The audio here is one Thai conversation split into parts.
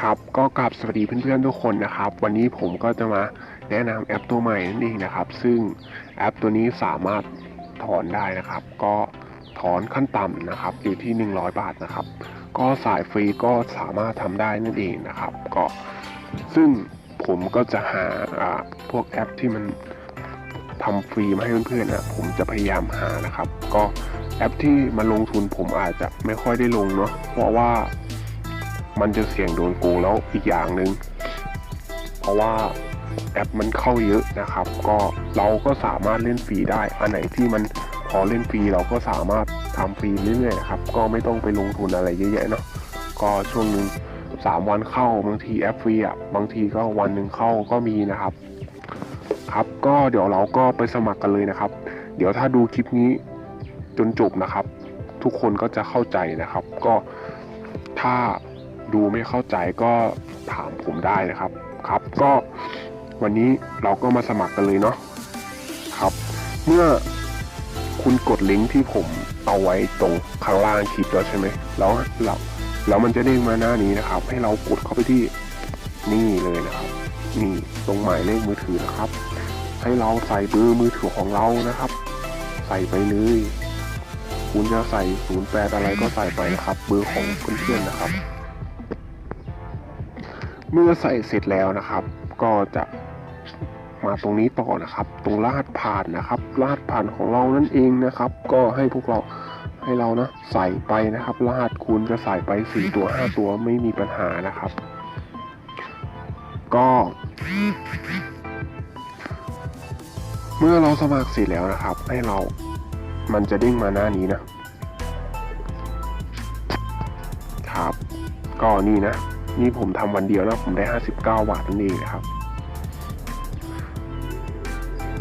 ครับก็กราบสวัสดีเพื่อนๆทุกคนนะครับ วันนี้ผมก็จะมาแนะนำแอปตัวใหม่นั่นเองนะครับ ซึ่งแอปตัวนี้สามารถถอนได้นะครับ ก็ถอนขั้นต่ำนะครับ อยู่ที่ 100 บาทนะครับ ก็สายฟรีก็สามารถทำได้นั่นเองนะครับ ก็ซึ่งผมก็จะหาอ่าพวกแอปที่มันทำฟรีมาให้เพื่อนๆนะผมจะพยายามหานะครับ ก็แอปที่มาลงทุนผมอาจจะไม่ค่อยได้ลงเนาะเพราะว่า มันจะเสี่ยงโดนโกงแล้วอีกอย่างหนึ่งเพราะว่าแอปมันเข้าเยอะนะครับ ก็เราก็สามารถเล่นฟรีได้ อันไหนที่มันพอเล่นฟรีเราก็สามารถทำฟรีเรื่อยๆนะครับ ก็ไม่ต้องไปลงทุนอะไรเยอะแยะเนาะก็ช่วงหนึ่งสามวันเข้าบางทีแอปฟรีอะบางทีก็วันหนึ่งเข้าก็มีนะครับ ครับก็เดี๋ยวเราก็ไปสมัครกันเลยนะครับ เดี๋ยวถ้าดูคลิปนี้จนจบนะครับ ทุกคนก็จะเข้าใจนะครับ ก็ถ้า ดูไม่เข้าใจก็ถามผมได้นะครับ ครับก็วันนี้เราก็มาสมัครกันเลยเนาะครับ เมื่อคุณกดลิงก์ที่ผมเอาไว้ตรงข้างล่างคลิปแล้วใช่ไหมแล้วเราแล้วมันจะเด้งมาหน้านี้นะครับ ให้เรากดเข้าไปที่นี่เลยนะครับ นี่ตรงหมายเลขมือถือนะครับ ให้เราใส่เบอร์มือถือของเรานะครับ ใส่ไปเลย คุณจะใส่ 08 อะไรก็ใส่ไปนะครับ เบอร์ของเพื่อนๆนะครับ เมื่อใส่เสร็จแล้วนะครับ ก็จะมาตรงนี้ต่อนะครับ ตรงรหัสผ่านนะครับรหัสผ่านของเรานั่นเองนะครับ ก็ให้พวกเราให้เรานะใส่ไปนะครับรหัสคุณจะใส่ไปสี่ตัวห้าตัวไม่มีปัญหานะครับ ก็ เมื่อเราสมัครเสร็จแล้วนะครับ ให้เรามันจะเด้งมาหน้านี้นะครับ ก็นี่นะ นี่ผมทำวันเดียวนะผมได้ 59บาทนั่นเองนะครับ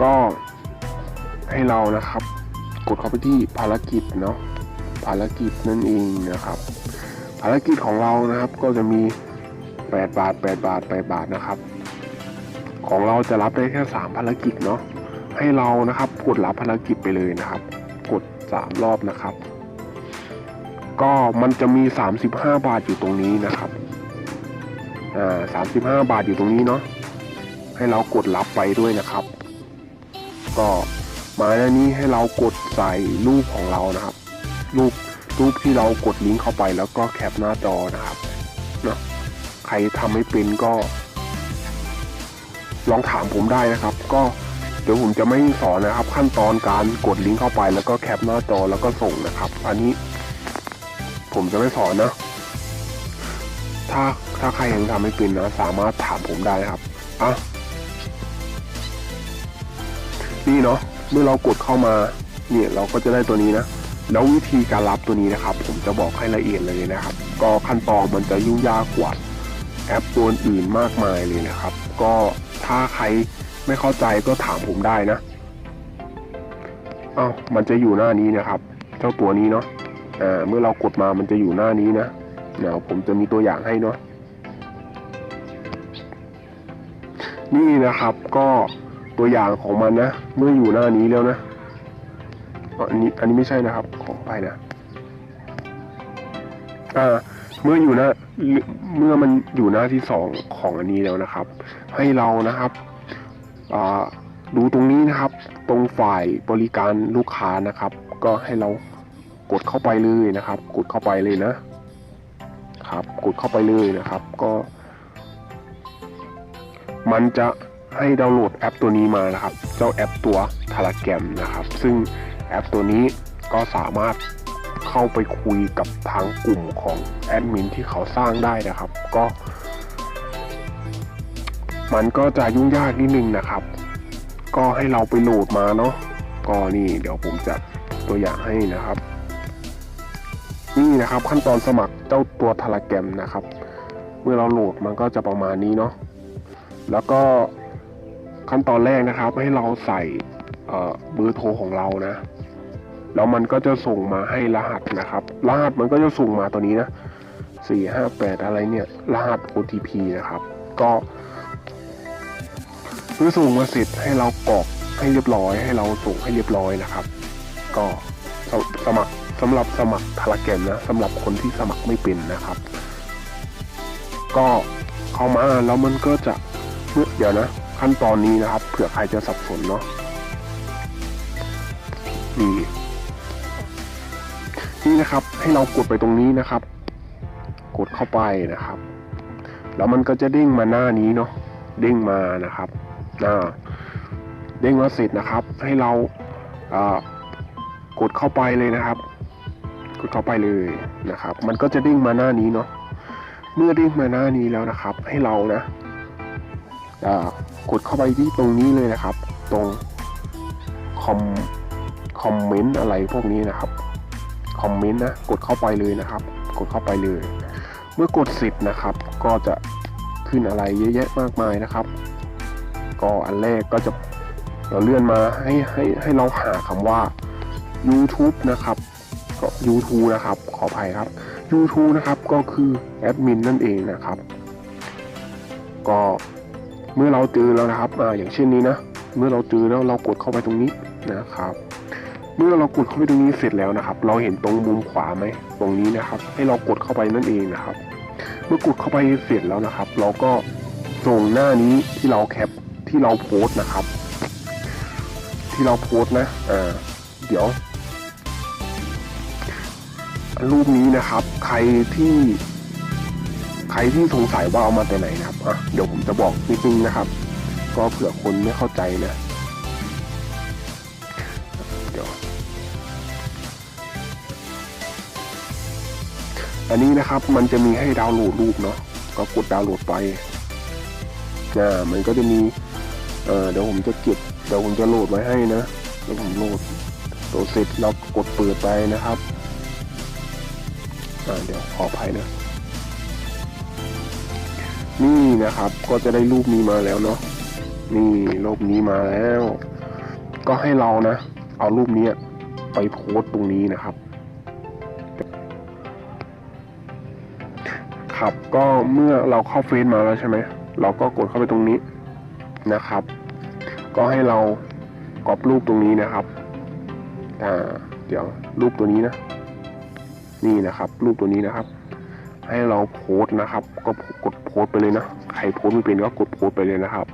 ก็ให้เรานะครับ กดเข้าไปที่ภารกิจเนาะภารกิจนั่นเองนะครับ ภารกิจของเรานะครับก็จะมี 8 บาท 8 บาท 8 บาทนะครับ ของเราจะรับได้แค่ 3 ภารกิจเนาะให้เรานะครับกดรับภารกิจไปเลยนะครับ กด 3 รอบนะครับ ก็มันจะมี 35 บาทอยู่ตรงนี้นะครับ อ่า35บห้าบาทอยู่ตรงนี้เนาะให้เรากดรับไปด้วยนะครับ ก็มาหน้านี้ให้เรากดใส่รูปของเรานะครับ รูปรูปที่เรากดลิงก์เข้าไปแล้วก็แคปหน้าจอนะครับเนาะใครทำไม่เป็นก็ ลองถามผมได้นะครับ ก็เดี๋ยวผมจะไม่สอนนะครับ ขั้นตอนการกดลิงก์เข้าไปแล้วก็แคปหน้าจอแล้วก็ส่งนะครับ อันนี้ ผมจะไม่สอนนะ ถ้าถ้าใครยังทำไม่เป็นนะ สามารถถามผมได้ครับอะนี่เนาะเมื่อเรากดเข้ามาเนี่ยเราก็จะได้ตัวนี้นะ แล้ววิธีการรับตัวนี้นะครับ ผมจะบอกให้ละเอียดเลยนะครับ ก็ขั้นตอนมันจะยุ่งยากกว่าแอปตัวอื่นมากมายเลยนะครับ ก็ถ้าใครไม่เข้าใจก็ถามผมได้นะอ้าวมันจะอยู่หน้านี้นะครับ เจ้าตัวนี้เนาะอ่าเมื่อเรากดมามันจะอยู่หน้านี้นะ เดี๋ยวผมจะมีตัวอย่างให้เนาะนี่นะครับก็ตัวอย่างของมันนะ เมื่ออยู่หน้านี้แล้วนะอันนี้อันนี้ไม่ใช่นะครับ ของไปนะอ่าเมื่ออยู่หน้าเมื่อมันอยู่หน้าที่สองของอันนี้แล้วนะครับ ให้เรานะครับอ่าดูตรงนี้นะครับ ตรงฝ่ายบริการลูกค้านะครับ ก็ให้เรากดเข้าไปเลยนะครับ กดเข้าไปเลยนะ ครับ กดเข้าไปเลยนะครับ ก็ มันจะให้ดาวน์โหลดแอปตัวนี้มานะครับ เจ้าแอปตัวทาราแกรมนะครับ ซึ่งแอปตัวนี้ก็สามารถเข้าไปคุยกับทางกลุ่มของแอดมินที่เขาสร้างได้นะครับ ก็ มันก็จะยุ่งยากนิดนึงนะครับ ก็ให้เราไปโหลดมาเนาะก็นี่เดี๋ยวผมจะตัวอย่างให้นะครับ นี่นะครับ ขั้นตอนสมัครเจ้าตัวทาราแกรมนะครับ เมื่อเราโหลดมันก็จะประมาณนี้เนาะแล้วก็ขั้นตอนแรกนะครับให้เราใส่เบอร์โทรของเรานะแล้วมันก็จะส่งมาให้รหัสนะครับ รหัสมันก็จะส่งมาตัวนี้นะสี่ห้าแปดอะไรเนี่ย รหัส OTP นะครับ ก็เมื่อส่งมาเสร็จให้เรากรอกให้เรียบร้อย ให้เราส่งให้เรียบร้อยนะครับ ก็สสมัคร สำหรับสมัครทาราแกรมนะสำหรับคนที่สมัครไม่เป็นนะครับ ก็เข้ามาแล้วมันก็จะเมื่อเดี๋ยวนะ ขั้นตอนนี้นะครับ เผื่อใครจะสับสนเนาะนี่นี่นะครับ ให้เรากดไปตรงนี้นะครับ กดเข้าไปนะครับ แล้วมันก็จะเด้งมาหน้านี้เนาะเด้งมานะครับอ่าเด้งมาเสร็จนะครับ ให้เราอ่ากดเข้าไปเลยนะครับ กดเข้าไปเลยนะครับ มันก็จะเด้งมาหน้านี้เนาะเมื่อเด้งมาหน้านี้แล้วนะครับ ให้เรานะกดเข้าไปที่ตรงนี้เลยนะครับ ตรงคอมคอมเมนต์อะไรพวกนี้นะครับคอมเมนต์นะกดเข้าไปเลยนะครับ กดเข้าไปเลย เมื่อกดสิทธิ์นะครับ ก็จะขึ้นอะไรเยอะแยะมากมายนะครับ ก็อันแรกก็จะเราเลื่อนมาให้ให้ให้เราหาคำว่า YouTube นะครับ ก็ YouTube นะครับ ขออภัยครับ YouTube นะครับก็คือแอดมินนั่นเองนะครับ ก็เมื่อเราเจอแล้วนะครับออย่างเช่นนี้นะ เมื่อเราเจอแล้วเรากดเข้าไปตรงนี้นะครับ เมื่อเรากดเข้าไปตรงนี้เสร็จแล้วนะครับ เราเห็นตรงมุมขวาไหมตรงนี้นะครับ ให้เรากดเข้าไปนั่นเองนะครับ เมื่อกดเข้าไปเสร็จแล้วนะครับ เราก็ส่งหน้านี้ที่เราแคปที่เราโพสต์นะครับ ที่เราโพสต์นะอ่าเดี๋ยว รูปนี้นะครับ ใครที่ ใครที่สงสัยว่าเอามาแต่ไหนนะครับอะเดี๋ยวผมจะบอกนิดนึงนะครับ ก็เผื่อคนไม่เข้าใจนะเดี๋ยวอันนี้นะครับมันจะมีให้ดาวน์โหลดรูปเนาะก็กดดาวน์โหลดไปอ่ามันก็จะมีเออเดี๋ยวผมจะเก็บเดี๋ยวผมจะโหลดไว้ให้นะเดี๋ยวผมโหลดโหลดเสร็จเรากดเปิดไปนะครับ เดี๋ยวขออภัยนะ นี่นะครับ ก็จะได้รูปนี้มาแล้วเนาะ นี่รูปนี้มาแล้ว ก็ให้เรานะ เอารูปนี้ไปโพสต์ตรงนี้นะครับ ครับ ก็เมื่อเราเข้าเฟซมาแล้วใช่ไหม เราก็กดเข้าไปตรงนี้นะครับ ก็ให้เรากรอบรูปตรงนี้นะครับ อ่า เดี๋ยวรูปตัวนี้นะ นี่นะครับรูปตัวนี้นะครับ ให้เราโพสต์นะครับ ก็กดโพสต์ไปเลยนะใครโพสต์ไม่เป็นก็กดโพสต์ไปเลยนะครับ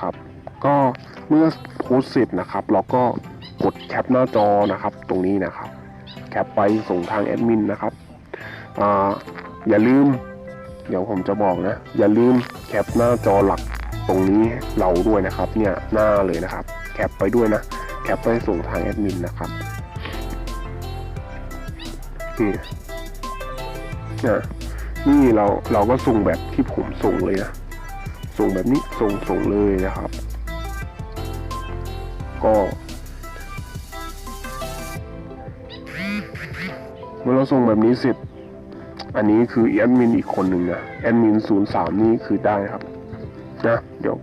ครับ ก็เมื่อโพสต์เสร็จนะครับ เราก็กดแคปหน้าจอนะครับ ตรงนี้นะครับ แคปไปส่งทางแอดมินนะครับอ่าอย่าลืม เดี๋ยวผมจะบอกนะ อย่าลืมแคปหน้าจอหลักตรงนี้เราด้วยนะครับ เนี่ยหน้าเลยนะครับ แคปไปด้วยนะ แคปไปส่งทางแอดมินนะครับ นี่นะนี่เราเราก็ส่งแบบที่ผมส่งเลยนะส่งแบบนี้ส่งส่งเลยนะครับ ก็เมื่อเราส่งแบบนี้เสร็จ อันนี้คือแอดมินอีกคนหนึ่งนะแอดมินศูนย์สามนี่คือได้ครับนะเดี๋ยว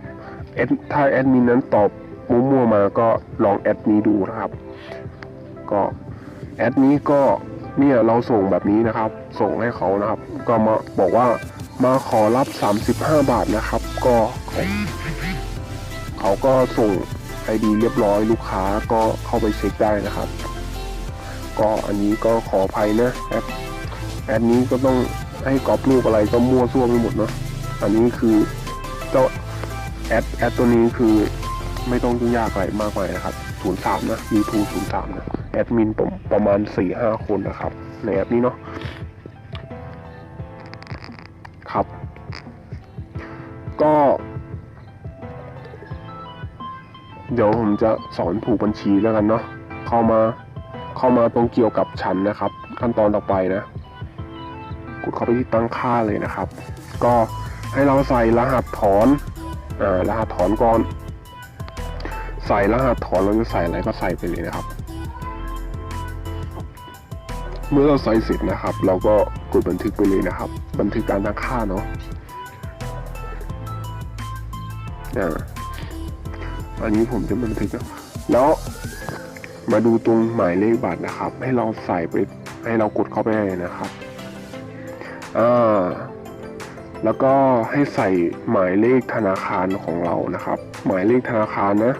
แอดถ้าแอดมินนั้นตอบมั่วๆมาก็ลองแอดนี้ดูนะครับ ก็แอดนี้ก็ เนี่ยเราส่งแบบนี้นะครับ ส่งให้เขานะครับ ก็มาบอกว่ามาขอรับ 35 บาทนะครับ ก็เขาเขาก็ส่งไอดีเรียบร้อยลูกค้าก็เข้าไปเช็คได้นะครับ ก็อันนี้ก็ขออภัยนะแอดแอดนี้ก็ต้องให้กรอบรูปอะไรก็มั่วซั่วไปหมดเนาะอันนี้คือเจ้าแอดแอดตัวนี้คือไม่ต้องยุ่งยากอะไรมากมายนะครับ 03 นะ YouTube 03 นะ แอดมินผมประมาณ4-5คนนะครับ ในแอปนี้เนาะครับ ก็ เดี๋ยวผมจะสอนผูกบัญชีแล้วกันเนาะเข้ามาเข้ามาตรงเกี่ยวกับฉันนะครับ ขั้นตอนต่อไปนะกดเข้าไปที่ตั้งค่าเลยนะครับ ก็ให้เราใส่รหัสถอนอ่ารหัสถอนก่อน ใส่รหัสถอนเราจะใส่อะไรก็ใส่ไปเลยนะครับ เมื่อเราใส่เสร็จนะครับ เราก็กดบันทึกไปเลยนะครับ บันทึกการตั้งค่าเนาะอ่าอันนี้ผมจะบันทึกนะแล้วมาดูตรงหมายเลขบัตรนะครับ ให้เราใส่ไปให้เรากดเข้าไปเลยนะครับอ่าแล้วก็ให้ใส่หมายเลขธนาคารของเรานะครับ หมายเลขธนาคารนะ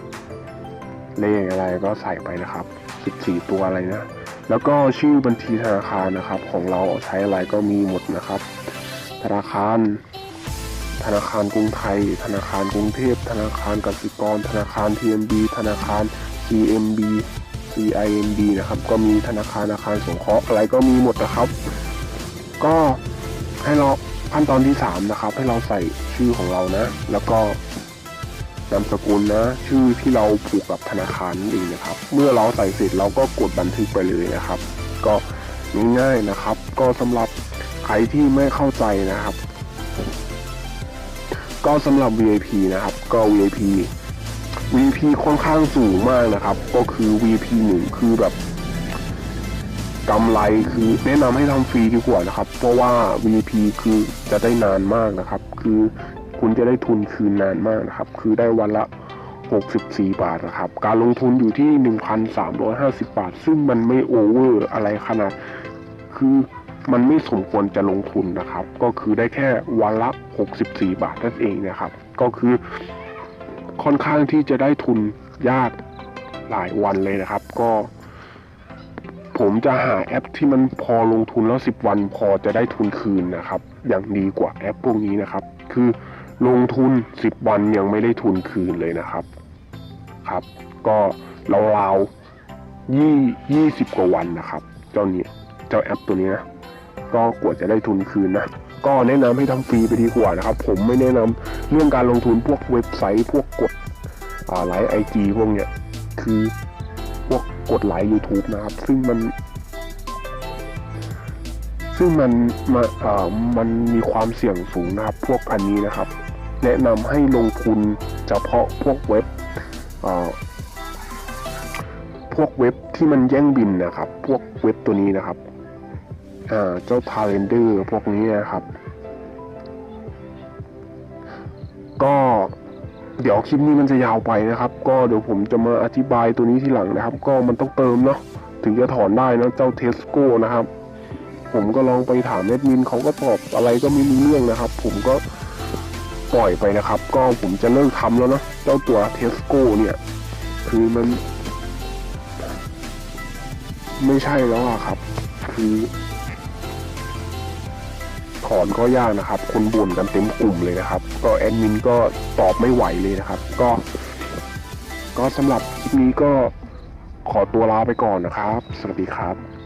เลขอะไรก็ใส่ไปนะครับ 14 ตัวอะไรนะ แล้วก็ชื่อบัญชีธนาคารนะครับ ของเราใช้อะไรก็มีหมดนะครับ ธนาคาร ธนาคารกรุงไทย ธนาคารกรุงเทพ ธนาคารกสิกร ธนาคาร TMB ธนาคาร CMB CIMB นะครับ ก็มีธนาคารอาคารสงเคราะห์อะไรก็มีหมดนะครับ ก็ให้เราขั้นตอนที่ 3 นะครับ ให้เราใส่ชื่อของเรานะ แล้วก็ นามสกุลนะ ชื่อที่เราผูกกับธนาคารนั่นเองนะครับ เมื่อเราใส่เสร็จเราก็กดบันทึกไปเลยนะครับ ก็ง่ายๆนะครับ ก็สำหรับใครที่ไม่เข้าใจนะครับ ก็สำหรับ VIP นะครับ ก็ VIP VIP ค่อนข้างสูงมากนะครับ ก็คือ VIP หนึ่งคือแบบกำไรคือแนะนำให้ทำฟรีดีกว่านะครับ เพราะว่า VIP คือจะได้นานมากนะครับ คือ คุณจะได้ทุนคืนนานมากนะครับ คือได้วันละ 64 บาทนะครับ การลงทุนอยู่ที่ 1,350 บาท ซึ่งมันไม่โอเวอร์อะไรขนาด คือมันไม่สมควรจะลงทุนนะครับ ก็คือได้แค่วันละ 64 บาทนั่นเองนะครับ ก็คือค่อนข้างที่จะได้ทุนยากหลายวันเลยนะครับ ก็ ผมจะหาแอปที่มันพอลงทุนแล้ว 10 วันพอจะได้ทุนคืนนะครับ อย่างดีกว่าแอปพวกนี้นะครับ คือ ลงทุน 10 วันยังไม่ได้ทุนคืนเลยนะครับครับ ก็ราวๆยี่ยี่สิบกว่าวันนะครับ เจ้านี้เจ้าแอปตัวนี้นะก็กว่าจะได้ทุนคืนนะก็แนะนำให้ทำฟรีไปดีกว่านะครับ ผมไม่แนะนำเรื่องการลงทุนพวกเว็บไซต์ พวกกดไลค์ไอจีพวกเนี้ยคือพวกกดไลค์ YouTube นะครับ ซึ่งมันซึ่งมันมาอ่ามันมีความเสี่ยงสูงนะครับ พวกอันนี้นะครับ แนะนำให้ลงทุนเฉพาะพวกเว็บพวกเว็บที่มันแย่งบินนะครับ พวกเว็บตัวนี้นะครับเจ้าทาเลนเดอร์พวกนี้นะครับ ก็เดี๋ยวคลิปนี้มันจะยาวไปนะครับ ก็เดี๋ยวผมจะมาอธิบายตัวนี้ทีหลังนะครับ ก็มันต้องเติมเนาะถึงจะถอนได้นะเจ้าเทสโก้นะครับ ผมก็ลองไปถามแอดมินเขาก็ตอบอะไรก็ไม่รู้เรื่องนะครับ ผมก็ ปล่อยไปนะครับ ก็ผมจะเลิกทำแล้วนะเจ้าตัวเทสโก้เนี่ย คือมัน ไม่ใช่แล้วอะครับ คือถอนก็ยากนะครับ คนบ่นกันเต็มกลุ่มเลยนะครับ ก็แอดมินก็ตอบไม่ไหวเลยนะครับ ก็ ก็สำหรับคลิปนี้ก็ขอตัวลาไปก่อนนะครับ สวัสดีครับ